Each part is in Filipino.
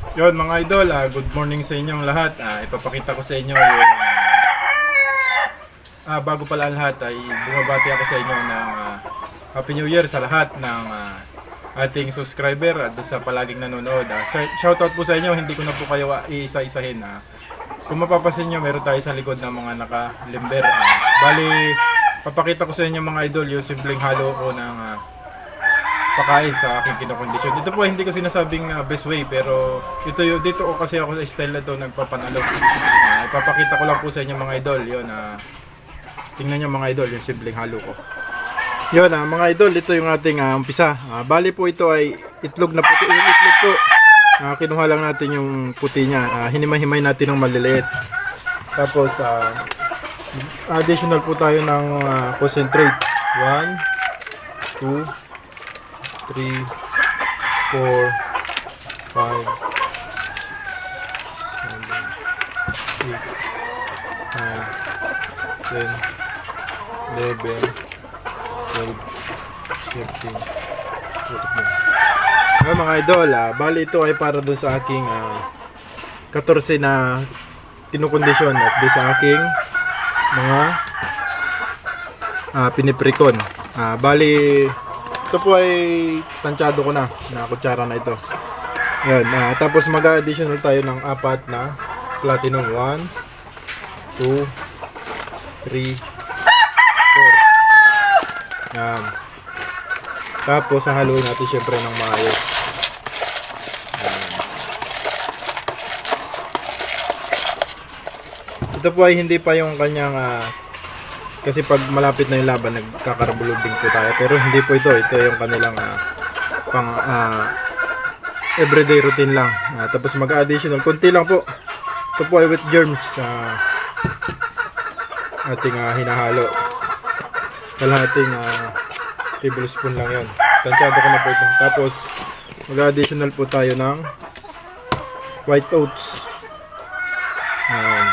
Yun mga idol, ah, good morning sa inyong lahat. Ah, ipapakita ko sa inyo yung... Ah, bago pala ang lahat ay bumabati ako sa inyo ng ah, Happy New Year sa lahat ng ah, ating subscriber at sa palaging nanonood. Ah, shoutout po sa inyo, hindi ko na po kayo ah, iisa-isahin. Ah. Kung mapapasin nyo, meron tayo sa likod ng mga nakalimber. Ah. Bali, papakita ko sa inyo mga idol yung simpleng halo ko ng ah, pakain sa aking kinokondisyon. Ito po hindi ko sinasabing uh, best way pero ito yung dito ko kasi ako sa style na to nagpapanalo. Uh, ipapakita ko lang po sa inyo mga idol, 'yon ah. tingnan niyo mga idol yung simpleng halo ko. 'Yon ah, mga idol, ito yung ating ah, umpisa. Ah, bali po ito ay itlog na puti, yung itlog po. Ah, kinuha lang natin yung puti niya. Ah, hinimay-himay natin ng maliliit. Tapos ah, additional po tayo ng ah, concentrate. 1 2 3, 4, 5, 6, 7, 8, 9, 10, 11, 12, 13, 14. Ah, mga idol, ah, bali ito ay para doon sa aking ah, 14 na kinukondisyon at doon sa aking mga ah, piniprikon. Ah, bali ito po ay tansyado ko na na kutsara na ito. Yan, ah, tapos mag-additional tayo ng apat na platinum 1 2 3 4. Yan. Tapos hahaluin natin syempre ng maayos. Ito po ay hindi pa yung kanyang ah, kasi pag malapit na yung laban, nagkakarabulubing po tayo. Pero hindi po ito. Ito yung kanilang ah, pang ah, everyday routine lang. Ah, tapos mag-additional. Kunti lang po. Ito po ay with germs. ah, ating ah, hinahalo. Kalahating uh, tablespoon lang yon. Tansyado ko na po ito. Tapos mag-additional po tayo ng white oats. Ayan.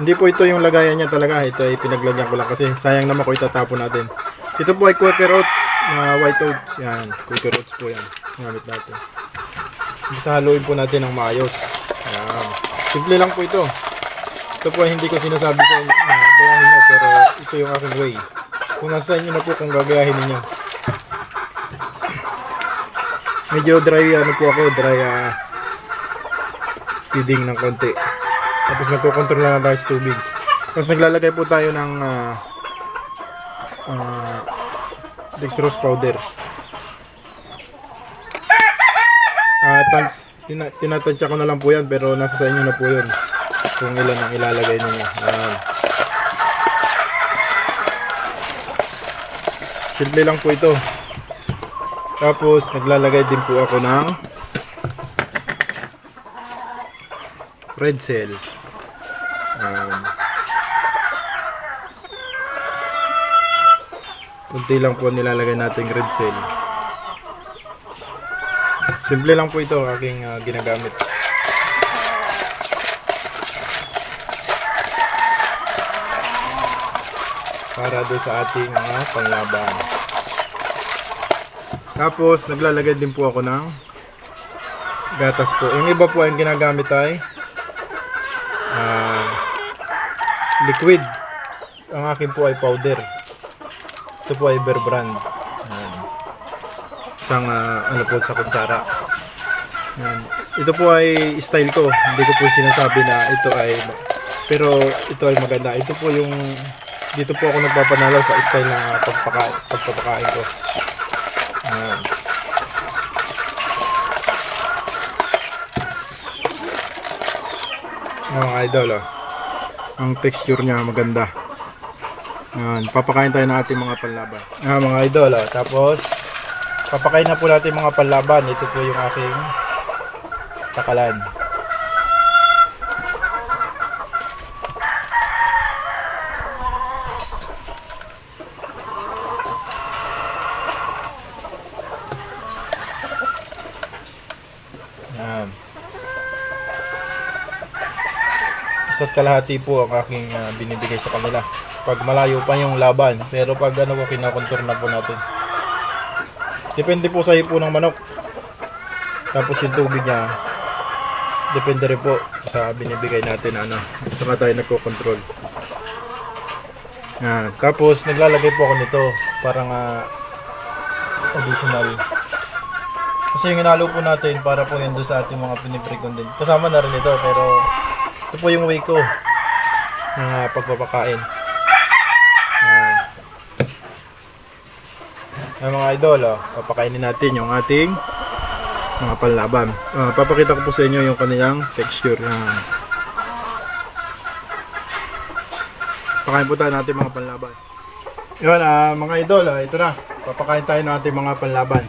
Hindi po ito yung lagayan niya talaga. Ito ay pinaglagyan ko lang kasi sayang naman kung itatapon natin. Ito po ay Quaker Oats na white oats. Yan, Quaker Oats po yan. Gamit natin. Basta haluin po natin ng maayos. Yan. Simple lang po ito. Ito po ay hindi ko sinasabi sa inyo na gayahin nyo pero ito yung aking way. Kung nasa inyo na po kung gagayahin ninyo. Medyo dry ano po ako, dry ah, feeding ng konti. Tapos nagkocontrol lang tayo sa tubig. Tapos naglalagay po tayo ng ah, ah, dextrose powder. Ah, tan- tina- tinatansya ko na lang po yan pero nasa sa inyo na po yun. Kung ilan ang ilalagay ninyo. Ayan. Simple lang po ito. Tapos naglalagay din po ako ng red cell. Um, kunti lang po nilalagay nating red cell. Simple lang po ito aking ah, ginagamit. Para doon sa ating mga panglaban. Tapos naglalagay din po ako ng gatas po. Yung iba po ang ginagamit ay ah, liquid. Ang akin po ay powder. Ito po ay Bear Brand. Ayan. Isang ah, ano po sa kutsara. Ayan. Ito po ay style ko. Hindi ko po sinasabi na ito ay pero ito ay maganda. Ito po yung dito po ako nagpapanalo sa style ng ah, pagpaka, pagpapakain ko. Ayan, mga idol oh. Ang texture niya maganda. Ayan, papakain tayo ng ating mga panlaban. Ayan, mga idol oh. Tapos papakain na po natin mga panlaban. Ito po yung aking takalan. Isa't kalahati po ang aking ah, binibigay sa kanila. Pag malayo pa yung laban, pero pag ano po, kinakontor na po natin. Depende po sa hipo ng manok. Tapos yung tubig niya, depende rin po sa binibigay natin ano. Saka tayo nagko-control. Yan. Tapos naglalagay po ako nito para nga additional. Kasi yung inalo po natin para po yan doon sa ating mga piniprecondent. Kasama na rin ito pero ito po yung way ko ng ah, pagpapakain. Yan. Yan mga idol, oh, papakainin natin yung ating mga panlaban. Ah, papakita ko po sa inyo yung kanilang texture. Yan. Pakain po tayo natin mga panlaban. Yun, ah, mga idol, ah, ito na. Papakain tayo ng ating mga panlaban.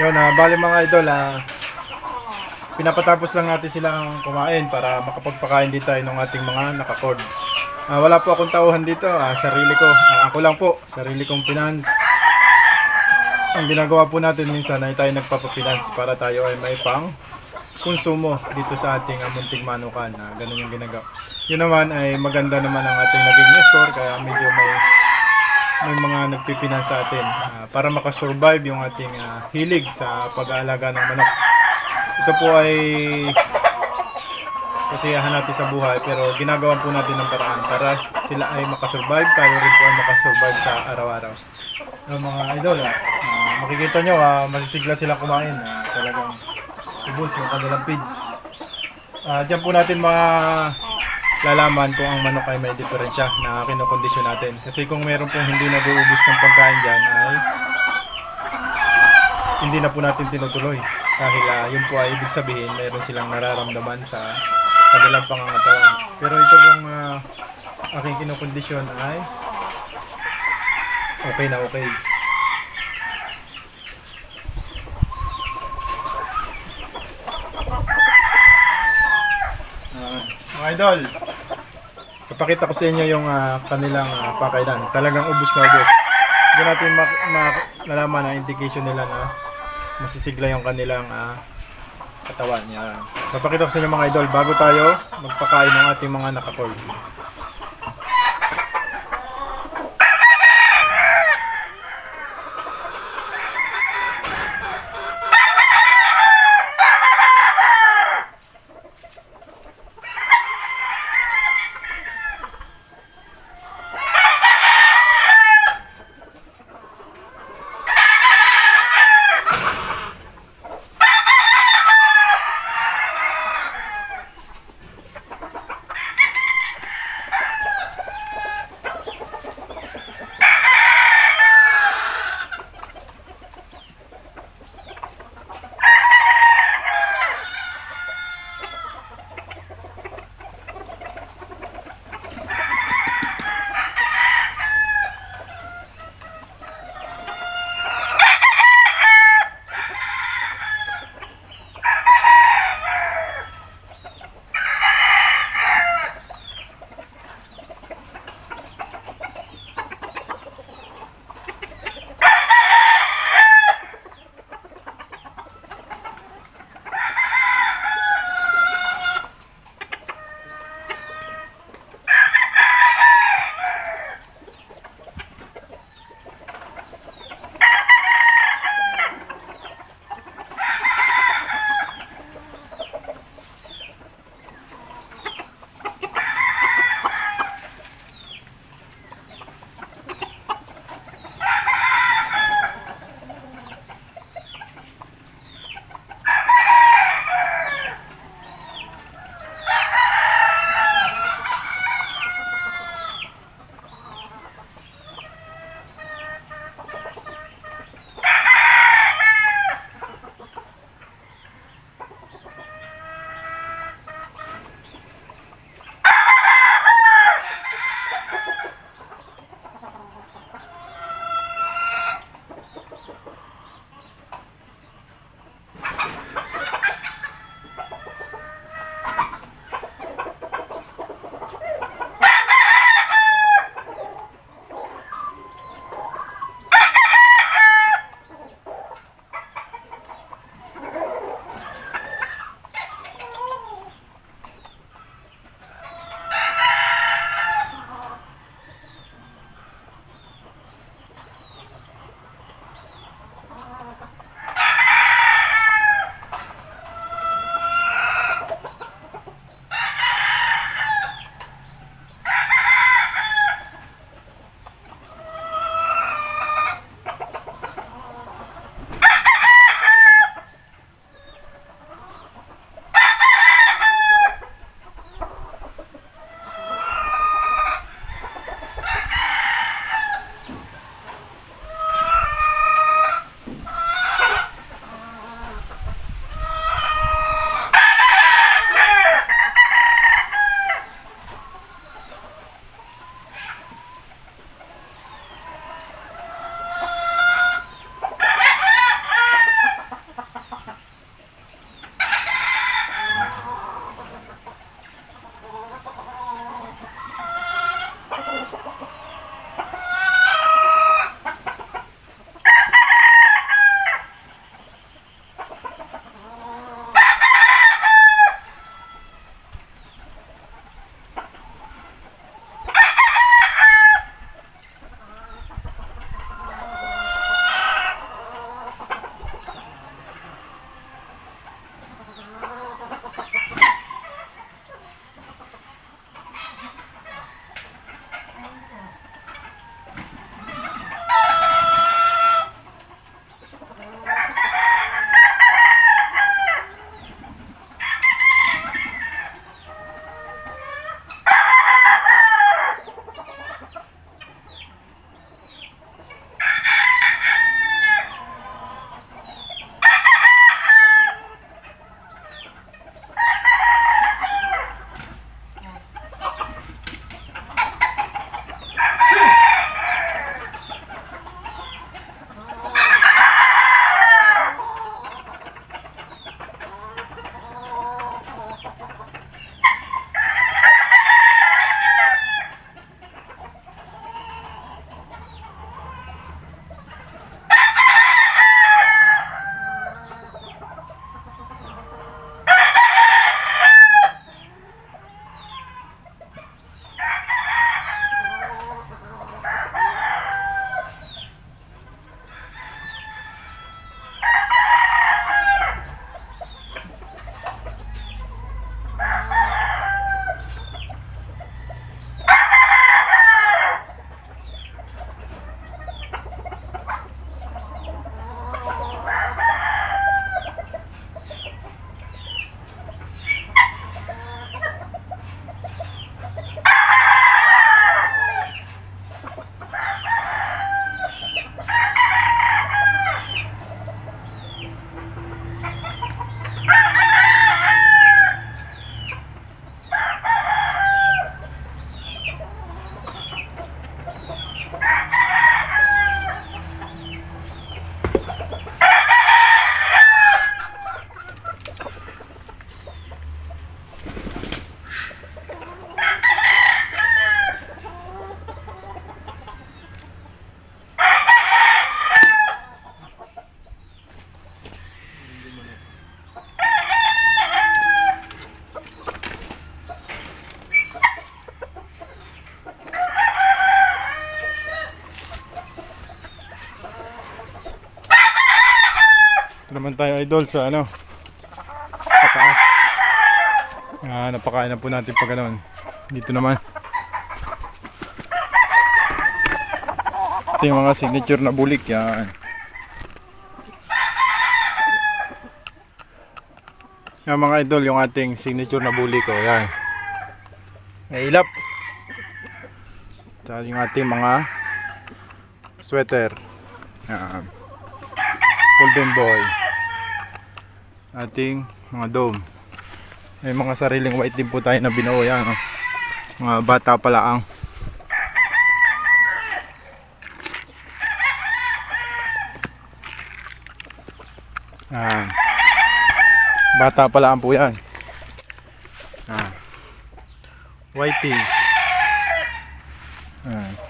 Yun, ah, bali mga idol, ah, pinapatapos lang natin silang kumain para makapagpakain din tayo ng ating mga nakakord. Ah, wala po akong tauhan dito, ah, sarili ko. Ah, ako lang po, sarili kong finance. Ang ginagawa po natin minsan ay tayo nagpapafinance para tayo ay may pang konsumo dito sa ating uh, munting manukan. na ganun yung ginagawa. Yun naman ay maganda naman ang ating naging score kaya medyo may may mga nagpipinance sa atin ah, para makasurvive yung ating ah, hilig sa pag-aalaga ng manok. Ito po ay kasiyahan natin sa buhay pero ginagawa po natin ng paraan para sila ay makasurvive, tayo rin po ay makasurvive sa araw-araw. Yung mga idol, ah, makikita nyo, ah, masisigla sila kumain. Ah, talagang ubos yung kanilang feeds. Ah, Diyan po natin mga lalaman kung ang manok ay may diferensya na kinokondisyon natin. Kasi kung meron pong hindi nag-uubos ng pagkain dyan ay hindi na po natin tinutuloy. Dahil ah, yun po ay ibig sabihin meron silang nararamdaman sa kanilang pangangatawan. Pero ito pong ah, aking kinokondisyon ay okay na okay. Mga idol, Papakita ko sa inyo yung ah, kanilang uh, pakailan. Talagang ubus na ubus. Hindi natin ma- ma- nalaman ang indication nila na masisigla yung kanilang ah, katawan. Yan. Papakita ko sa inyo mga idol bago tayo magpakain ng ating mga nakakoy. Idol sa ano, pataas. Ah, napakain na po natin pag ganun. Dito naman. Ito yung mga signature na bulik yan. Yan mga idol, yung ating signature na bulik ko. Yan. May ilap. Tsaka yung ating mga sweater. Yan. Golden boy. Ating mga dome. May mga sariling white din po tayo na binuo yan. Oh. Mga bata pala ang. Yan. Bata pala ang po yan. Ah. Whitey. Ah.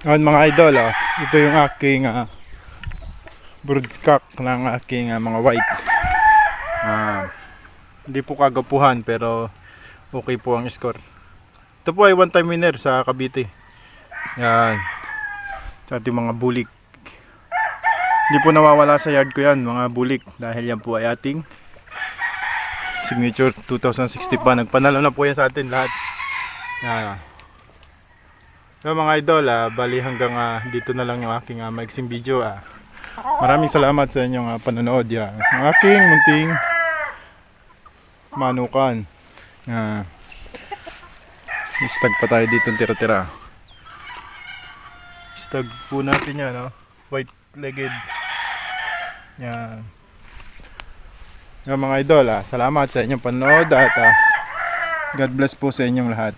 Ngayon mga idol, oh, ito yung aking uh, broodcock ng aking ah, mga white. Ah, hindi po kagapuhan pero okay po ang score. Ito po ay one time winner sa Cavite. Yan. Sa ating mga bulik. Hindi po nawawala sa yard ko yan mga bulik dahil yan po ay ating signature 2060 pa. Nagpanalo na po yan sa atin lahat. Yan. So mga idol, ah, bali hanggang ah, dito na lang yung aking uh, maiksing video. Ah. Maraming salamat sa inyong ah, panonood. Yan. Ang aking munting manukan. Ah. Stag pa tayo dito tira-tira. Stag po natin yan, no? white-legged. Yan. Yan mga idol, ah, salamat sa inyong panonood at ah, God bless po sa inyong lahat.